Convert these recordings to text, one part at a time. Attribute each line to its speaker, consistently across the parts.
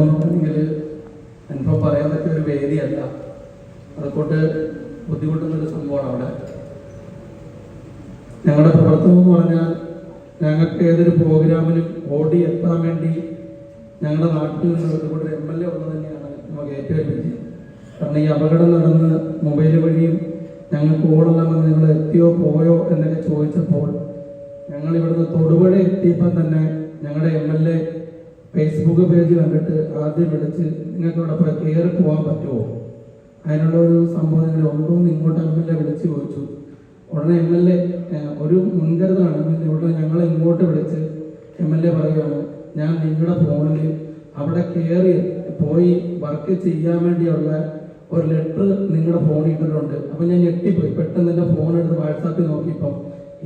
Speaker 1: അല്ലെങ്കിൽ അനുഭവം പറ്റിയ ഒരു വേദിയല്ല. അതുകൊണ്ട് ബുദ്ധിമുട്ടുന്നൊരു സംഭവമാണ് അവിടെ. ഞങ്ങളുടെ പ്രവർത്തനം എന്ന് പറഞ്ഞാൽ ഞങ്ങൾക്ക് ഏതൊരു പ്രോഗ്രാമിനും ഓടി എത്താൻ വേണ്ടി ഞങ്ങളുടെ നാട്ടിൽ നിന്ന് ഒരുപാട് എം എൽ എ ഉള്ളത് തന്നെയാണ് നമുക്ക് ഏറ്റവും വിജയം. കാരണം ഈ അപകടം നടന്ന് മൊബൈൽ വഴിയും ഞങ്ങൾക്ക് ഓടണമെന്ന് നിങ്ങൾ എത്തിയോ പോയോ എന്നൊക്കെ ചോദിച്ചപ്പോൾ ഞങ്ങൾ ഇവിടുന്ന് തൊടുപുഴ എത്തിയപ്പോൾ തന്നെ ഞങ്ങളുടെ M L A Facebook page കണ്ടിട്ട് ആദ്യം വിളിച്ച് നിങ്ങൾക്കോടൊപ്പം കയറി പോകാൻ പറ്റുമോ? അതിനുള്ള ഒരു നിങ്ങൾ ഉണ്ടോ എന്ന് ഇങ്ങോട്ട് എം എൽ എ വിളിച്ച് ചോദിച്ചു. ഉടനെ എം എൽ എ ഒരു മുൻകരുതലാണ്. എം എൽ എ ഉടനെ ഞങ്ങളെ ഇങ്ങോട്ട് വിളിച്ച് എം എൽ എ പറയുകയാണ് ഞാൻ നിങ്ങളുടെ ഫോണിൽ അവിടെ കയറി പോയി വർക്ക് ചെയ്യാൻ വേണ്ടിയുള്ള ഒരു ലെറ്റർ നിങ്ങളുടെ ഫോണിൽ ഇട്ടിട്ടുണ്ട്. അപ്പൊ ഞാൻ ഞെട്ടിപ്പോയി. പെട്ടെന്ന് എന്റെ ഫോൺ എടുത്ത് വാട്സാപ്പിൽ നോക്കിയപ്പം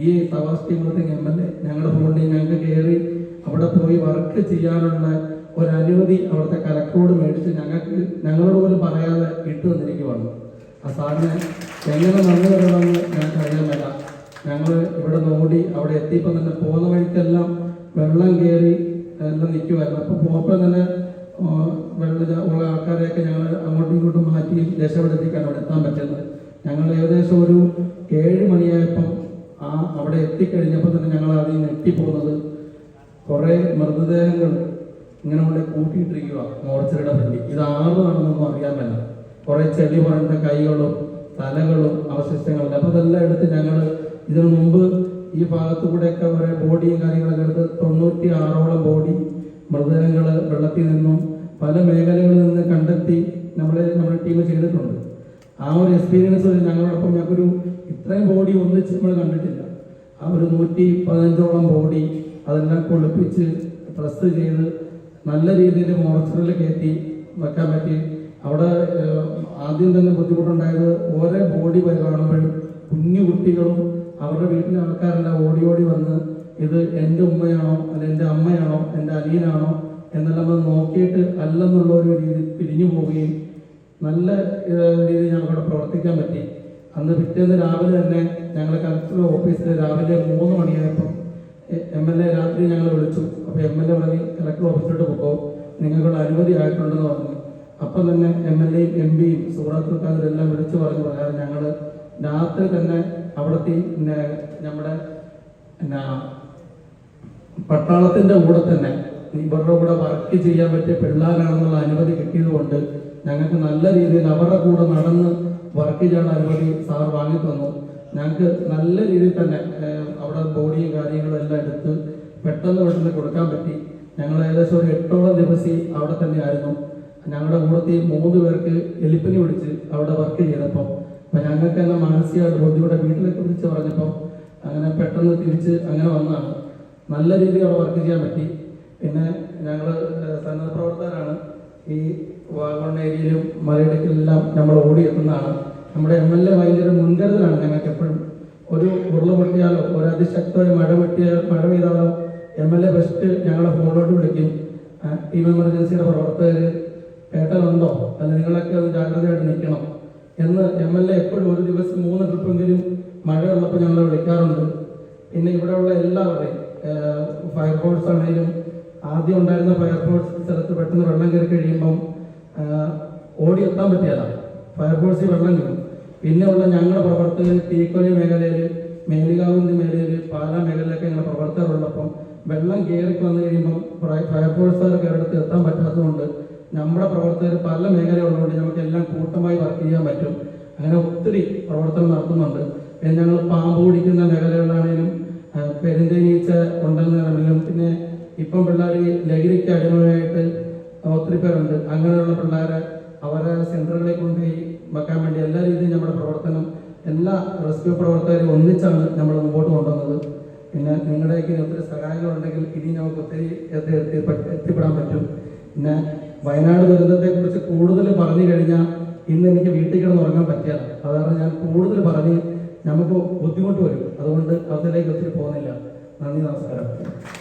Speaker 1: ഈ സവാസ്റ്റിങ്ങളത്തെ എം എൽ എ ഞങ്ങളുടെ ഫോണിൽ ഞങ്ങൾക്ക് കയറി അവിടെ പോയി വർക്ക് ചെയ്യാനുള്ള ഒരു അനുമതി അവിടുത്തെ കലക്ടറോട് മേടിച്ച് ഞങ്ങൾക്ക് ഞങ്ങളോട് പോലും പറയാതെ ഇട്ടു തന്നിരിക്കുവാണ് ആ സാറിന് എങ്ങനെ നന്ദി പറയണമെന്ന് ഞങ്ങൾക്ക് അറിയാൻ ഞങ്ങൾ ഇവിടെ നോടി അവിടെ എത്തിയപ്പോൾ തന്നെ പോകുന്ന വഴിക്കെല്ലാം വെള്ളം കയറി എല്ലാം നിൽക്കുമായിരുന്നു അപ്പോൾ പോയപ്പോൾ തന്നെ വെള്ള ഉള്ള ആൾക്കാരെയൊക്കെ ഞങ്ങൾ അങ്ങോട്ടും ഇങ്ങോട്ടും മാറ്റി രക്ഷപ്പെടുത്തിക്കാണ് അവിടെ എത്താൻ പറ്റുന്നത്. ഞങ്ങൾ ഏകദേശം ഒരു ഏഴ് മണിയായപ്പം ആ അവിടെ എത്തിക്കഴിഞ്ഞപ്പോൾ തന്നെ ഞങ്ങൾ അതിൽ നിന്ന് ഞെട്ടിപ്പോകുന്നത് കുറേ മൃതദേഹങ്ങൾ ഇങ്ങനെ കൊണ്ട് കൂട്ടിയിട്ടിരിക്കുക മോർച്ചറിയുടെ ഫ്രണ്ടിൽ. ഇത് ആറുതാണെന്നൊന്നും അറിയാൻ പറ്റില്ല. കുറേ ചെളി പറഞ്ഞ കൈകളും തലകളും അവശിഷ്ടങ്ങളും അപ്പോൾ ഇതെല്ലാം എടുത്ത് ഞങ്ങൾ ഇതിനു മുമ്പ് ഈ ഭാഗത്തു കൂടെയൊക്കെ കുറേ ബോഡിയും കാര്യങ്ങളൊക്കെ എടുത്ത് തൊണ്ണൂറ്റി ആറോളം ബോഡി മൃതദേഹങ്ങൾ വെള്ളത്തിൽ നിന്നും പല മേഖലകളിൽ നിന്ന് കണ്ടെത്തി നമ്മളെ നമ്മുടെ ടീം ചെയ്തിട്ടുണ്ട്. ആ ഒരു എക്സ്പീരിയൻസ് ഞങ്ങളോടൊപ്പം ഞങ്ങൾക്കൊരു ഇത്രയും ബോഡി ഒന്നിച്ച് നമ്മൾ കണ്ടിട്ടില്ല. ആ ഒരു നൂറ്റി പതിനഞ്ചോളം ബോഡി അതെല്ലാം കുളിപ്പിച്ച് പ്രസ് ചെയ്ത് നല്ല രീതിയിൽ മോർച്ചറിൽ കയറ്റി വെക്കാൻ പറ്റി. അവിടെ ആദ്യം തന്നെ ബുദ്ധിമുട്ടുണ്ടായത് ഓരോ ബോഡി കാണുമ്പോഴും കുഞ്ഞു കുട്ടികളും അവരുടെ വീട്ടിലെ ആൾക്കാരെല്ലാം ഓടി ഓടി വന്ന് ഇത് എന്റെ ഉമ്മയാണോ അല്ല എന്റെ അമ്മയാണോ എന്റെ അനിയനാണോ എന്നെല്ലാം അത് നോക്കിയിട്ട് അല്ലെന്നുള്ള ഒരു രീതി പിരിഞ്ഞു പോവുകയും നല്ല രീതിയിൽ ഞങ്ങൾക്കവിടെ പ്രവർത്തിക്കാൻ പറ്റി. അന്ന് പിറ്റേന്ന് രാവിലെ തന്നെ ഞങ്ങൾ കളക്ടർ ഓഫീസിൽ രാവിലെ മൂന്ന് മണിയായപ്പം എം എൽ എ രാത്രി ഞങ്ങൾ വിളിച്ചു. അപ്പോൾ എം എൽ എ പറഞ്ഞ് കളക്ടർ ഓഫീസിലോട്ട് പോകുമ്പോൾ നിങ്ങൾക്കുള്ള അനുമതി ആയിട്ടുണ്ടെന്ന് പറഞ്ഞു. അപ്പം തന്നെ എം എൽ എയും എം പിയും സുഹൃത്തുക്കാരെല്ലാം വിളിച്ചു പറഞ്ഞു പ്രകാരം ഞങ്ങൾ രാത്രി തന്നെ അവിടുത്തെ നമ്മുടെ പട്ടാളത്തിന്റെ കൂടെ തന്നെ ഇവരുടെ കൂടെ വർക്ക് ചെയ്യാൻ പറ്റിയ പിള്ളേരാണെന്നുള്ള അനുമതി കിട്ടിയതുകൊണ്ട് ഞങ്ങൾക്ക് നല്ല രീതിയിൽ അവരുടെ കൂടെ നടന്ന് വർക്ക് ചെയ്യാനുള്ള അനുമതി സാർ വാങ്ങി തന്നു. ഞങ്ങൾക്ക് നല്ല രീതിയിൽ തന്നെ ബോഡിയും കാര്യങ്ങളെല്ലാം എടുത്ത് പെട്ടെന്ന് പെട്ടെന്ന് കൊടുക്കാൻ പറ്റി. ഞങ്ങൾ ഏകദേശം ഒരു എട്ടോളം ദിവസം അവിടെ തന്നെ ആയിരുന്നു ഞങ്ങളുടെ കൂടത്തിൽ മൂന്ന് പേർക്ക് എലിപ്പനി പിടിച്ച് അവിടെ വർക്ക് ചെയ്തപ്പോൾ അപ്പൊ ഞങ്ങൾക്ക് തന്നെ മാനസികമായിട്ട് ബുദ്ധിമുട്ട് വീട്ടിലേക്ക് വിളിച്ച് പറഞ്ഞപ്പോൾ അങ്ങനെ പെട്ടെന്ന് തിരിച്ച് അങ്ങനെ വന്നതാണ് നല്ല രീതിയിൽ അവിടെ വർക്ക് ചെയ്യാൻ പറ്റി. പിന്നെ ഞങ്ങൾ സന്നദ്ധ പ്രവർത്തകരാണ്. ഈ വാഗമൺ ഏരിയയിലും മലയിടക്കിലെല്ലാം നമ്മൾ ഓടിയെത്തുന്നതാണ്. നമ്മുടെ എം എൽ എ ഭയങ്കര മുൻകരുതലാണ് ഞങ്ങൾക്ക് എപ്പോഴും ഒരു അതിശക്തമായ മഴ പൊട്ടിയാൽ മഴ പെയ്താലോ എം എൽ എ ബെസ്റ്റ് ഞങ്ങളെ ഫോണിലോട്ട് വിളിക്കും. ടീം എമർജൻസിയുടെ പ്രവർത്തകർ കേട്ടതുണ്ടോ അല്ല നിങ്ങളൊക്കെ ഒന്ന് ജാഗ്രതയായിട്ട് നിൽക്കണം. എന്ന് എം എൽ എ എപ്പോഴും ഒരു ദിവസം മൂന്ന് ട്രിപ്പെങ്കിലും മഴ ഉള്ളപ്പോൾ ഞങ്ങളെ വിളിക്കാറുണ്ട്. പിന്നെ ഇവിടെയുള്ള എല്ലാവരുടെയും ഫയർഫോഴ്സ് ആണെങ്കിലും ആദ്യം ഉണ്ടായിരുന്ന ഫയർഫോഴ്സ് സ്ഥലത്ത് പെട്ടെന്ന് വെള്ളം കയറി കഴിയുമ്പം ഓടിയെത്താൻ ഫയർ ഫയർഫോഴ്സിൽ വെള്ളം കയറും. പിന്നെയുള്ള ഞങ്ങളുടെ പ്രവർത്തകർ തീക്കൊലി മേഖലയിൽ മേലുകാവിന്റെ മേഖലയിൽ പാലാ മേഖലയിലൊക്കെ ഞങ്ങൾ പ്രവർത്തകരുള്ളപ്പം വെള്ളം കയറി വന്നു കഴിയുമ്പം ഫയ- ഫയർഫോഴ്സുകാർക്ക് ഒരിടത്ത് എത്താൻ പറ്റാത്തതുകൊണ്ട് നമ്മുടെ പ്രവർത്തകർ പല മേഖലയുള്ളതുകൊണ്ട് നമുക്ക് എല്ലാം കൂട്ടമായി വർക്ക് ചെയ്യാൻ പറ്റും. അങ്ങനെ ഒത്തിരി പ്രവർത്തനം നടത്തുന്നുണ്ട്. പിന്നെ ഞങ്ങൾ പാമ്പ് പിടിക്കുന്ന മേഖലകളിലാണെങ്കിലും പെരുന്തേനീച്ച ഉണ്ടെന്നാണെങ്കിലും പിന്നെ ഇപ്പം പിള്ളേർ ലഹരിക്ക് അടിമയായിട്ട് ഒത്തിരി പേരുണ്ട്. അങ്ങനെയുള്ള പിള്ളേരെ അവരെ സെന്ററുകളിൽ കൊണ്ടുപോയി വെക്കാൻ വേണ്ടി എല്ലാ രീതിയിലും നമ്മുടെ പ്രവർത്തനം എല്ലാ റെസ്ക്യൂ പ്രവർത്തകരും ഒന്നിച്ചാണ് നമ്മൾ മുമ്പോട്ട് കൊണ്ടുവന്നത്. പിന്നെ നിങ്ങളുടെയൊക്കെ ഒത്തിരി സഹായങ്ങളുണ്ടെങ്കിൽ ഇനി നമുക്ക് ഒത്തിരി എത്തി എത്തി- എത്തിപ്പെടാൻ പറ്റും. പിന്നെ വയനാട് ദുരന്തത്തെക്കുറിച്ച് കൂടുതൽ പറഞ്ഞു കഴിഞ്ഞാൽ ഇന്ന് എനിക്ക് വീട്ടിൽ കിടന്ന് ഉറങ്ങാൻ പറ്റില്ല അതാണ് ഞാൻ കൂടുതൽ പറഞ്ഞ് നമുക്ക് ബുദ്ധിമുട്ട് വരും. അതുകൊണ്ട് അതിലേക്ക് ഒത്തിരി പോകുന്നില്ല. നന്ദി നമസ്കാരം.